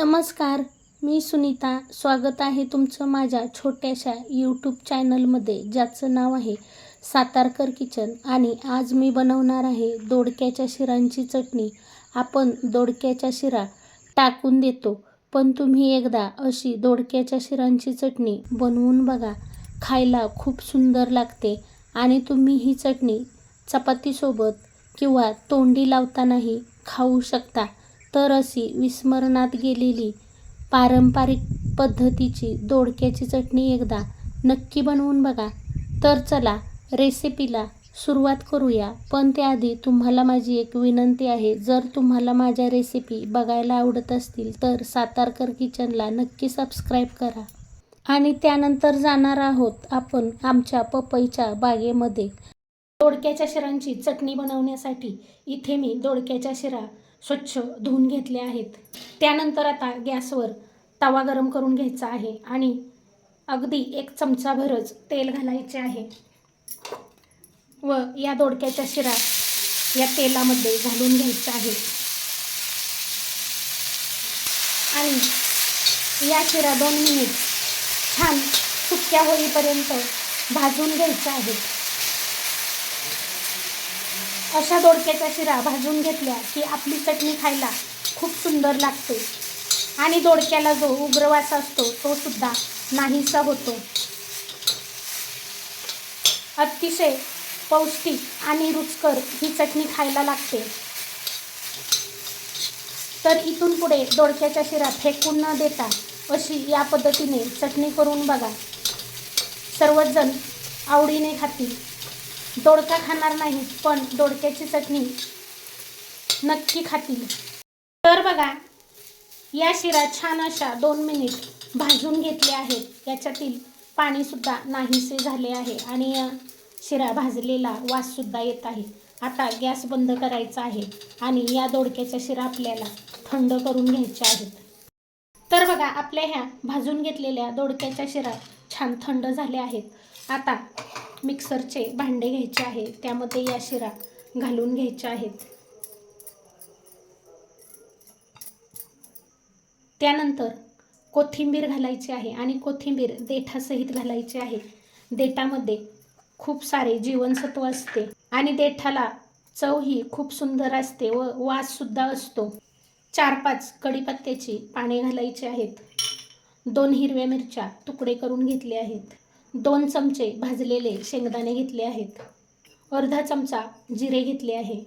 नमस्कार मी सुनीता. स्वागत आहे तुमचं माझ्या छोट्याशा यूट्यूब चॅनलमध्ये ज्याचं नाव आहे सातारकर किचन. आणि आज मी बनवणार आहे दोडक्याच्या शिरांची चटणी. आपण दोडक्याच्या शिरा टाकून देतो पण तुम्ही एकदा अशी दोडक्याच्या शिरांची चटणी बनवून बघा. खायला खूप सुंदर लागते आणि तुम्ही ही चटणी चपातीसोबत किंवा तोंडी लावतानाही खाऊ शकता. तर अशी विस्मरणात गेलेली पारंपरिक पद्धतीची दोडक्याची चटणी एकदा नक्की बनवून बघा. तर चला रेसिपीला सुरुवात करूया. पण त्याआधी तुम्हाला माझी एक विनंती आहे जर तुम्हाला माझ्या रेसिपी बघायला आवडत असतील तर सातारकर किचनला नक्की सबस्क्राईब करा. आणि त्यानंतर जाणार आहोत आपण आमच्या पपईच्या बागेमध्ये. दोडक्याच्या शिरांची चटणी बनवण्यासाठी इथे मी दोडक्याच्या शिरा स्वच्छ धुवून घेतले आहेत. त्यानंतर आता गॅसवर तवा गरम करून घ्यायचा आहे आणि अगदी एक चमचाभरच तेल घालायचे आहे. व या दोडक्याच्या शिरा या तेलामध्ये घालून घ्यायचा आहे. आणि या शिरा दोन मिनिट छान सुक्या होईपर्यंत भाजून घ्यायच्या आहेत. अशा दोडक्याच्या शिरा भाजून घेतल्या की आपली चटणी खायला खूप सुंदर लागते. आणि दोडक्याला जो उग्रवास असतो तो सुद्धा नाहीसा होतो. अतिशय पौष्टिक आणि रुचकर ही चटणी खायला लागते. तर इथून पुढे दोडक्याच्या शिरा फेकून न देता अशी या पद्धतीने चटणी करून बघा. सर्वजण आवडीने खातील. दोडका खाणार नाही पण दोडक्याची चटणी नक्की खातील तर बघा या शिरा छान अशा दोन मिनिट भाजून घेतले आहेत. याच्यातील पाणीसुद्धा नाहीसे झाले आहे आणि शिरा भाजलेला वाससुद्धा येत आहे. आता गॅस बंद करायचा आहे आणि या दोडक्याच्या शिरा आपल्याला थंड करून घ्यायच्या आहेत. तर बघा आपल्या ह्या भाजून घेतलेल्या दोडक्याच्या शिरा छान थंड झाल्या आहेत. आता मिक्सरचे भांडे घ्यायचे आहे त्यामध्ये या शिरा घालून घ्यायच्या आहेत. त्यानंतर कोथिंबीर घालायची आहे आणि कोथिंबीर देठासहित घालायची आहे. देठामध्ये खूप सारे जीवनसत्व असते आणि देठाला चव ही खूप सुंदर असते व वाससुद्धा असतो. चार पाच कढीपत्त्याची पाने घालायची आहेत. दोन हिरव्या मिरच्या तुकडे करून घेतले आहेत. दोन चमचे भाजलेले शेंगदाणे घेतले आहेत. अर्धा चमचा जिरे घेतले आहे.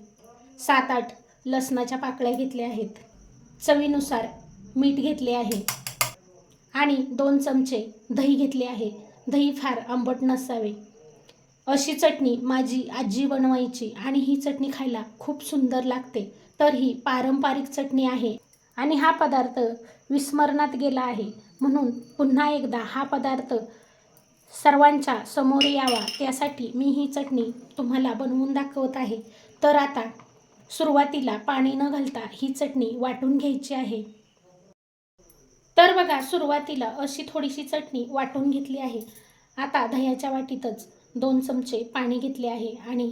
सात आठ लसणाच्या पाकळ्या घेतल्या आहेत. चवीनुसार मीठ घेतले आहे. आणि दोन चमचे दही घेतले आहे. दही फार आंबट नसावे. अशी चटणी माझी आजी बनवायची आणि ही चटणी खायला खूप सुंदर लागते. तर ही पारंपरिक चटणी आहे. आणि हा पदार्थ विस्मरणात गेला आहे. म्हणून पुन्हा एकदा हा पदार्थ सर्वांच्या समोर यावा त्यासाठी मी ही चटणी तुम्हाला बनवून दाखवत आहे. तर आता सुरुवातीला पाणी न घालता ही चटणी वाटून घ्यायची आहे. तर बघा सुरुवातीला अशी थोडीशी चटणी वाटून घेतली आहे. आता दह्याच्या वाटीतच दोन चमचे पाणी घेतले आहे आणि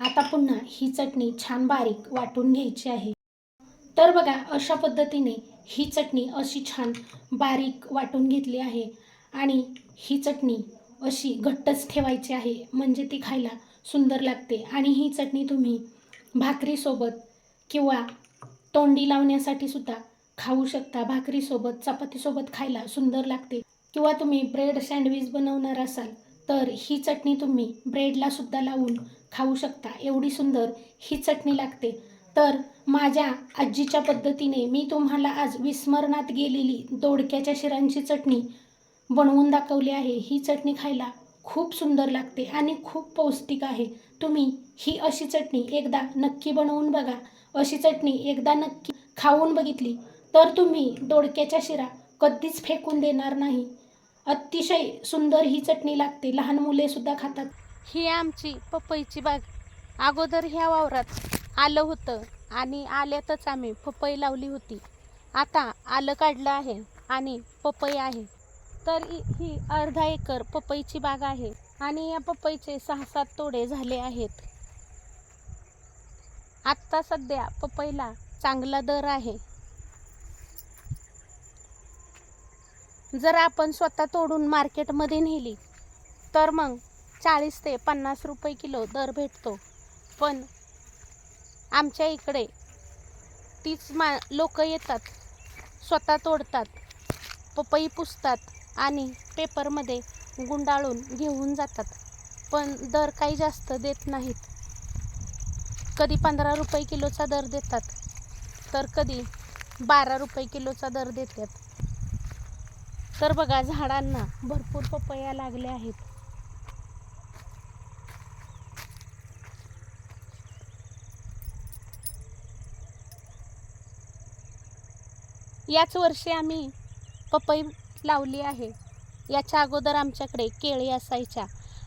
आता पुन्हा ही चटणी छान बारीक वाटून घ्यायची आहे. तर बघा अशा पद्धतीने ही चटणी अशी छान बारीक वाटून घेतली आहे. आणि ही चटणी अशी घट्टच ठेवायची आहे म्हणजे ती खायला सुंदर लागते. आणि ही चटणी तुम्ही भाकरीसोबत किंवा तोंडी लावण्यासाठी सुद्धा खाऊ शकता. भाकरीसोबत चपातीसोबत खायला सुंदर लागते. किंवा तुम्ही ब्रेड सँडविच बनवणार असाल तर ही चटणी तुम्ही ब्रेडला सुद्धा लावून खाऊ शकता. एवढी सुंदर ही चटणी लागते. तर माझ्या आजीच्या पद्धतीने मी तुम्हाला आज विस्मरणात गेलेली दोडक्याच्या शिरांची चटणी बनवून दाखवली आहे. ही चटणी खायला खूप सुंदर लागते आणि खूप पौष्टिक आहे. तुम्ही ही अशी चटणी एकदा नक्की बनवून बघा. अशी चटणी एकदा नक्की खाऊन बघितली तर तुम्ही दोडक्याच्या शिरा कधीच फेकून देणार नाही. अतिशय सुंदर ही चटणी लागते. लहान मुले सुद्धा खातात. ही आमची पपईची बाग. अगोदर ह्या वावरात आलं होतं आणि आल्यातच आम्ही पपई लावली होती. आता आलं काढलं आहे आणि पपई आहे. तर ही अर्धा एकर पपईची बाग आहे आणि या पपईचे सहा सात तोडे झाले आहेत. आत्ता सध्या पपईला चांगला दर आहे. जर आपण स्वतः तोडून मार्केटमध्ये नेली तर मग चाळीस ते पन्नास रुपये किलो दर भेटतो. पण आमच्या इकडे तीच मा लोक येतात स्वतः तोडतात पपई पुसतात आणि पेपरमध्ये गुंडाळून घेऊन जातात. पण दर काही जास्त देत नाहीत. कधी पंधरा रुपये किलोचा दर देतात तर कधी बारा रुपये किलोचा दर देतात. तर बघा झाडांना भरपूर पपया लागल्या आहेत. याच वर्षी आम्ही पपई लावली आहे. याच्या अगोदर आमच्याकडे केळी असायच्या.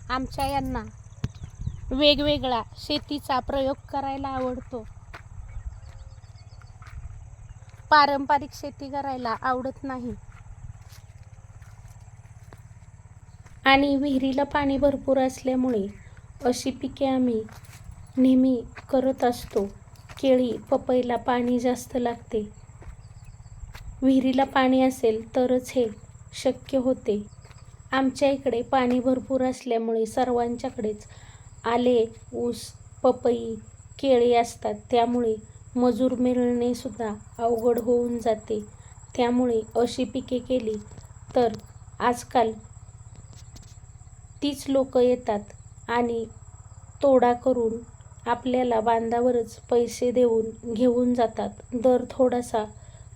आमच्या यांना वेगवेगळा शेतीचा प्रयोग करायला आवडतो. पारंपरिक शेती करायला आवडत नाही. आणि विहिरीला पाणी भरपूर असल्यामुळे अशी पिके आम्ही नेहमी करत असतो. केळी पपईला पाणी जास्त लागते. विहिरीला पाणी असेल तरच हे शक्य होते. आमच्या इकडे पाणी भरपूर असल्यामुळे सर्वांच्याकडेच आले ऊस पपई केळी असतात. त्यामुळे मजूर मिळणेसुद्धा अवघड होऊन जाते. त्यामुळे अशी पिके केली तर आजकाल तीच लोक येतात आणि तोडा करून आपल्याला बांधावरच पैसे देऊन घेऊन जातात. दर थोडासा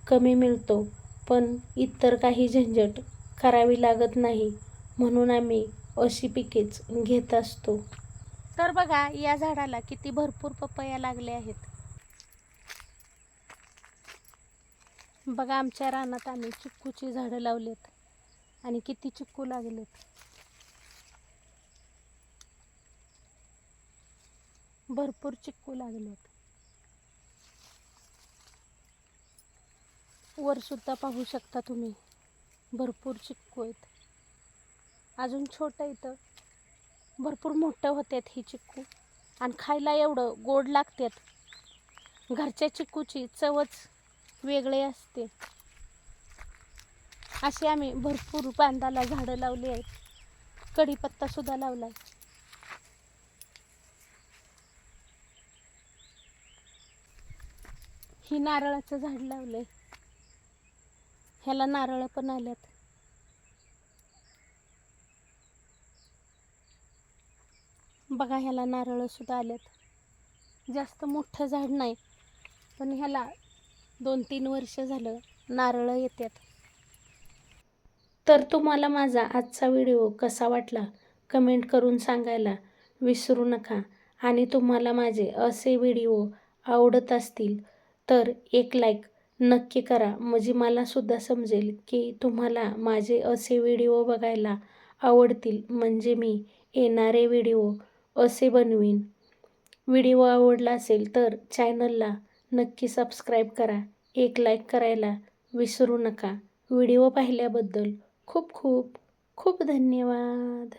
कमी मिळतो. पण इतर काही झंझट करावी लागत नाही म्हणून आम्ही अशी पिकेच घेत असतो. तर बघा या झाडाला किती भरपूर पपया लागले आहेत. बघा आमच्या रानात आम्ही चिक्कूची झाडं लावलेत आणि किती चिक्कू लागलेत. भरपूर चिक्कू लागलेत. वर सुद्धा पाहू शकता तुम्ही. भरपूर चिक्कू आहेत. अजून छोटं इथं. भरपूर मोठं होतात ही चिक्कू. आणि खायला एवढं गोड लागतात घरच्या चिक्कूची चवच वेगळी असते. अशी आम्ही भरपूर बांधाला झाडं लावली आहेत. कढीपत्तासुद्धा सुद्धा लावलाय ही नारळाचं झाड लावलंय. ह्याला नारळ पण आल्यात. बघा ह्याला नारळ सुद्धा आल्यात. जास्त मोठं झाड नाही पण ह्याला दोन तीन वर्ष झालं नारळ येतात तर तुम्हाला माझा आजचा व्हिडिओ कसा वाटला कमेंट करून सांगायला विसरू नका. आणि तुम्हाला माझे असे व्हिडिओ आवडत असतील तर एक लाईक नक्की करा. म्हणजे मला सुद्धा समजेल की तुम्हाला माझे असे व्हिडिओ बघायला आवडतील. म्हणजे मी येणारे व्हिडिओ असे बनवीन. व्हिडिओ आवडला असेल तर चॅनलला नक्की सबस्क्राईब करा. एक लाईक करायला विसरू नका. व्हिडिओ पाहिल्याबद्दल खूप खूप खूप धन्यवाद.